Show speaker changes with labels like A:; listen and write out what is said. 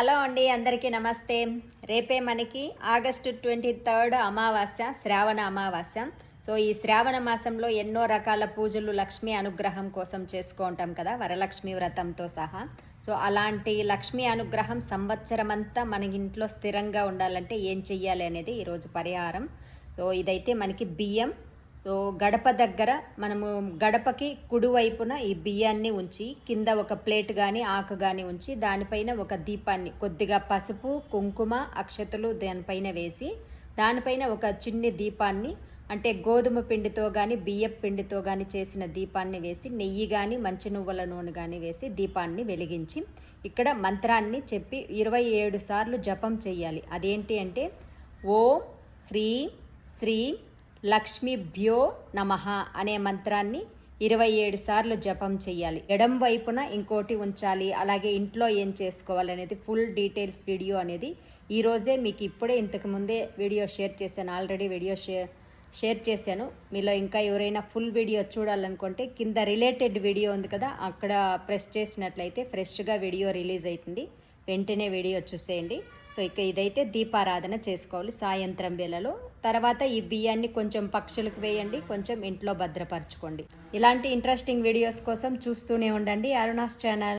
A: Hello అండి అందరికీ నమస్తే. రేపే మనకి ఆగస్టు ట్వంటీ థర్డ్ అమావాస్య శ్రావణ అమావాస్య. సో ఈ శ్రావణ మాసంలో ఎన్నో రకాల పూజలు లక్ష్మీ అనుగ్రహం కోసం చేసుకుంటాం కదా వరలక్ష్మి వ్రతంతో సహా. సో అలాంటి లక్ష్మీ అనుగ్రహం సంవత్సరం అంతా మన ఇంట్లో స్థిరంగా ఉండాలంటే ఏం చెయ్యాలి అనేది ఈరోజు పరిహారం. సో ఇదైతే మనకి బియ్యం సో గడప దగ్గర మనము గడపకి కుడివైపున ఈ బియ్యాన్ని ఉంచి కింద ఒక ప్లేట్ కానీ ఆకు కానీ ఉంచి దానిపైన ఒక దీపాన్ని కొద్దిగా పసుపు కుంకుమ అక్షతలు దానిపైన వేసి దానిపైన ఒక చిన్ని దీపాన్ని అంటే గోధుమ పిండితో కానీ బియ్యపు పిండితో కానీ చేసిన దీపాన్ని వేసి నెయ్యి కానీ మంచి నువ్వుల నూనె కానీ వేసి దీపాన్ని వెలిగించి ఇక్కడ మంత్రాన్ని చెప్పి ఇరవై ఏడు సార్లు జపం చేయాలి అదేంటి అంటే ఓం హ్రీ శ్రీ లక్ష్మీభ్యో నమః అనే మంత్రాన్ని ఇరవై ఏడు సార్లు జపం చేయాలి ఎడం వైపున ఇంకోటి ఉంచాలి. అలాగే ఇంట్లో ఏం చేసుకోవాలి అనేది ఫుల్ డీటెయిల్స్ వీడియో అనేది ఈరోజే మీకు ఇప్పుడే ఇంతకు ముందే వీడియో షేర్ చేశాను. ఆల్రెడీ వీడియో షేర్ షేర్ చేశాను. మీలో ఇంకా ఎవరైనా ఫుల్ వీడియో చూడాలనుకుంటే కింద రిలేటెడ్ వీడియో ఉంది కదా అక్కడ ప్రెస్ చేసినట్లయితే ఫ్రెష్గా వీడియో రిలీజ్ అవుతుంది. వెంటనే వీడియో చూసేయండి. సో ఇక ఇదైతే దీపారాధన చేసుకోవాలి సాయంత్రం వేళలో. తర్వాత ఈ బియ్యాన్ని కొంచెం పక్షులకు వేయండి కొంచెం ఇంట్లో భద్రపరచుకోండి. ఇలాంటి ఇంట్రెస్టింగ్ వీడియోస్ కోసం చూస్తూనే ఉండండి అరుణాస్ ఛానల్